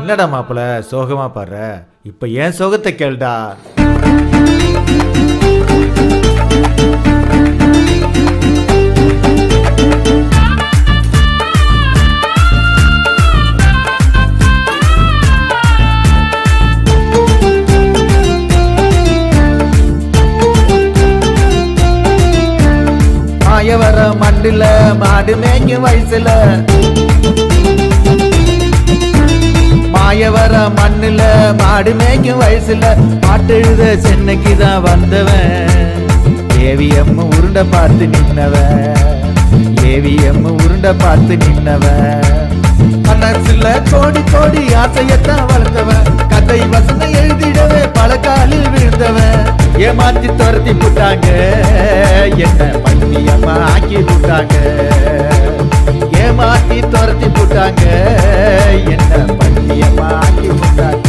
என்னடா மாப்பிள சோகமா பாடுற? இப்ப ஏன் சோகத்தை கேளுடா? மண்டில மாடு மேய்க்கும் வயசுல. மாயவர மண்ணுல மாடு மேய்க்கும் வயசுல. பாட்டு எழுத சென்னைக்கு தான் வந்தவன். ஏவிஎம் உருண்டை பார்த்து நின்னவன். ஏவிஎம் உருண்டை பார்த்து நின்னவன். மனசுல கோடி கோடி ஆசையத்தான் வளர்ந்தவன் கதை வசனம் எழுதிடவே பல காலில் விழுந்தவன். ஏமாத்தி துரத்தி போட்டாங்க. என்ன போட்டாங்க. ஏமாத்தி துரத்தி போட்டாங்க. என்ன பண்டியம்மா ஆக்கி போட்டாங்க.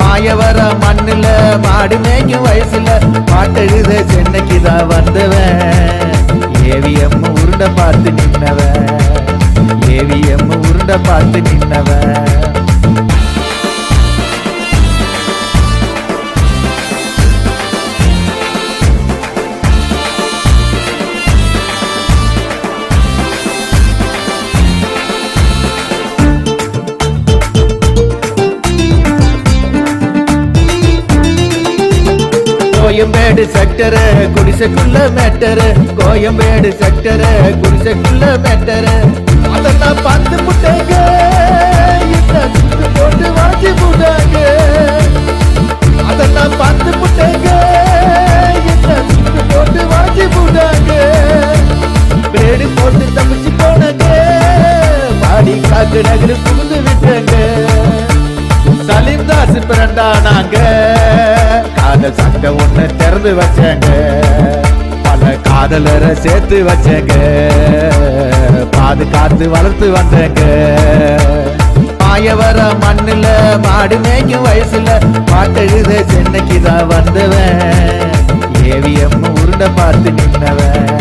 மாயவர மண்ணுல மாடு மேய்க்கும் வயசுல பாட்டெழுத சென்னைக்கு தான் வந்தவன். ஏவிஎம் உருண்டை பார்த்து நின்னவன். ஏவிஎம் உருண்டை பார்த்து நின்னவன். கோயம்பேடு செக்டரு குடிசைக்குள்ள மேட்டரு கோயம்பேடு செக்டரு குடிசைக்குள்ள மேட்டரு அதெல்லாம் பார்த்து முட்டாங்க இந்த போட்டு வாங்கி போட்டாங்க அதெல்லாம் பார்த்து முட்டாங்க இந்த போட்டு வாங்கி போட்டாங்க பிளேடு போட்டு தப்பிச்சு போனாங்க. பாடி காக்கு நகரு புகுந்து விட்டாங்க. சலீம் தாஸ் பிறண்டா நாங்க அந்த சண்டை ஒண்ணு திறந்து வச்சேங்க. பல காதலரை சேர்த்து வச்சேங்க. பாதுகாத்து வளர்த்து வந்தேங்க. மாயவர மண்ணுல மாடு மேய்க்கும் வயசுல பாட்டெழுத சென்னைக்கு தான் வந்தவன். ஏவிஎம் உருண்டை பார்த்து நின்னவன்.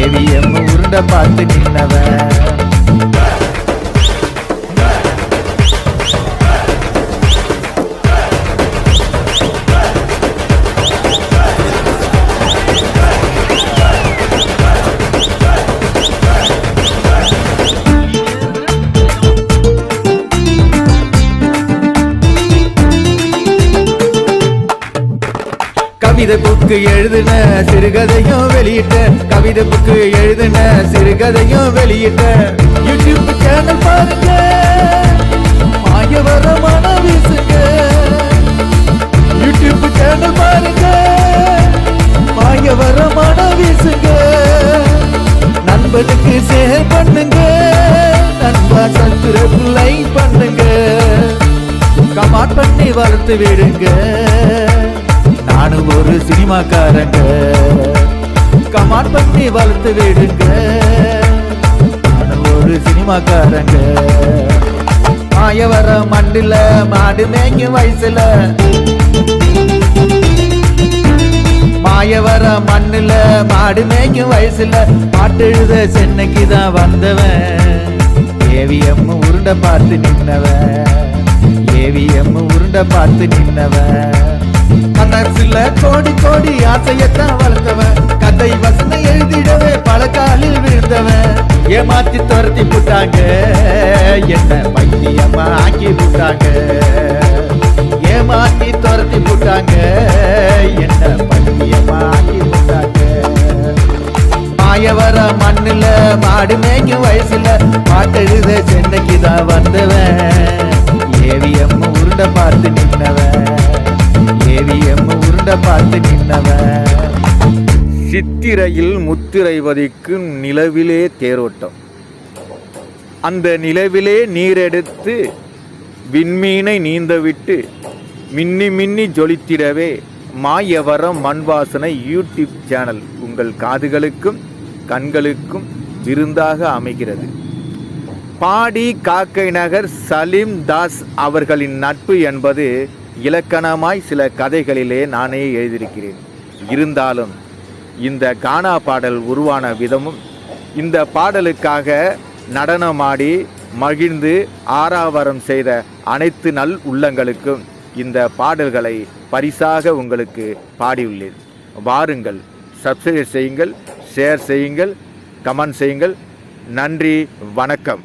ஏவிஎம் உருண்டை பார்த்து நின்னவன். கவிதை புக்கு எழுதுன சிறுகதையும் வெளியிட்ட. கவிதை புக்கு எழுதுன சிறுகதையும் வெளியிட்ட. யூடியூப் சேனல் பாருங்க. மாயவர மன வீசுங்க. யூடியூப் சேனல் பாருங்க. மாயவர மன வீசுங்க. நண்பனுக்கு ஷேர் பண்ணுங்க. நண்பா சத்துரப்பு லைக் பண்ணுங்க. கமாட் பண்ணி வளர்த்து விடுங்க. நானும் ஒரு சினிமாக்காரங்க. கமான் பண்ணி வளர்த்து விடுங்க. நானும் ஒரு சினிமாக்காரங்க. மாயவர மண்டில மாடு மேய்க்கும் வயசுல. மாயவர மண்ணுல மாடு மேய்க்கும் வயசுல. பாட்டு எழுத சென்னைக்கு தான் வந்தவன். ஏவிஎம் உருண்டை பார்த்து நின்னவன். ஏவிஎம் உருண்டை பார்த்து நின்னவன். மனசுல கோடி கோடி ஆசையத்தான் வளர்ந்தவன். கதை வசனம் எழுதிடவே பல காலில் விழுந்தவன். ஏமாத்தி துரத்தி போட்டாங்க. என்ன பைத்தியமா ஆக்கி போட்டாங்க. ஏமாத்தி துரத்தி போட்டாங்க. என்ன பைத்தியமா ஆக்கி போட்டாங்க. மாயவர மண்ணுல மாடு மேய்க்கும் வயசுல பாட்டெழுத சென்னைக்கு தான் வந்தவன். ஏவிஎம் உருண்டை பார்த்து நின்னவன். ஏவிஎம் பார்த்து நின்னவன். சித்திரையில் முத்திரை வதிக்கும் நிலவிலே தேரோட்டம். அந்த நிலவிலே நீரெடுத்து விண்மீனை நீந்தவிட்டு மின்னி மின்னி ஜொலித்திடவே மாயவரம் மண்வாசனை யூடியூப் சேனல் உங்கள் காதுகளுக்கும் கண்களுக்கும் விருந்தாக அமைகிறது. பாடி காக்கை நகர் சலீம் தாஸ் அவர்களின் நட்பு என்பது இலக்கணமாய் சில கதைகளிலே நானே எழுதியிருக்கிறேன். இருந்தாலும் இந்த கானா பாடல் உருவான விதமும் இந்த பாடலுக்காக நடனமாடி மகிழ்ந்து ஆராவரம் செய்த அனைத்து நல் உள்ளங்களுக்கும் இந்த பாடல்களை பரிசாக உங்களுக்கு பாடியுள்ளேன். வாருங்கள் சப்ஸ்கிரைப் செய்யுங்கள் ஷேர் செய்யுங்கள் கமெண்ட் செய்யுங்கள். நன்றி வணக்கம்.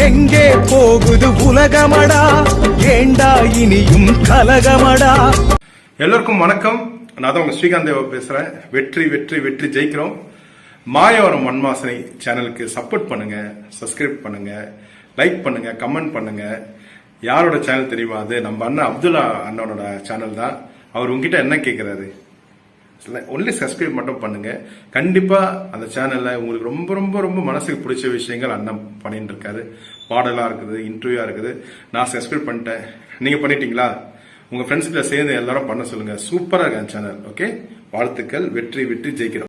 எங்கே போகுது உலகமடா? ஏண்டா இனியும் கலகமடா? எல்லோருக்கும் வணக்கம். நான் தான் உங்க ஸ்ரீகாந்த் தேவா பேசுறேன். வெற்றி வெற்றி வெற்றி ஜெயிக்கிறோம். மாயவரம் மண்வாசனை சேனலுக்கு சப்போர்ட் பண்ணுங்க சப்ஸ்கிரைப் பண்ணுங்க லைக் பண்ணுங்க கமெண்ட் பண்ணுங்க. யாரோட சேனல் தெரியுமா அது? நம்ம அண்ணன் அப்துல்லா அண்ணனோட சேனல் தான். அவர் உங்ககிட்ட என்ன கேட்கிறாரு ஒன்லி சப்ஸ்கிரைப் மட்டும் பண்ணுங்க. கண்டிப்பா அந்த சேனல்ல உங்களுக்கு ரொம்ப ரொம்ப ரொம்ப மனசுக்கு பிடிச்ச விஷயங்கள் அண்ணன் பண்ணிட்டு இருக்காரு. பாடலா இருக்குது இன்டர்வியூவா இருக்குது. நான் சப்ஸ்கிரைப் பண்ணிட்டேன். நீங்க பண்ணிட்டீங்களா? உங்க ஃப்ரெண்ட்ஸ்கிட்ட சேர்ந்து எல்லாரும் பண்ண சொல்லுங்க. சூப்பரா இருக்கு அந்த சேனல் ஓகே வாழ்த்துக்கள் வெற்றி வெற்றி ஜெயிக்கிறோம்.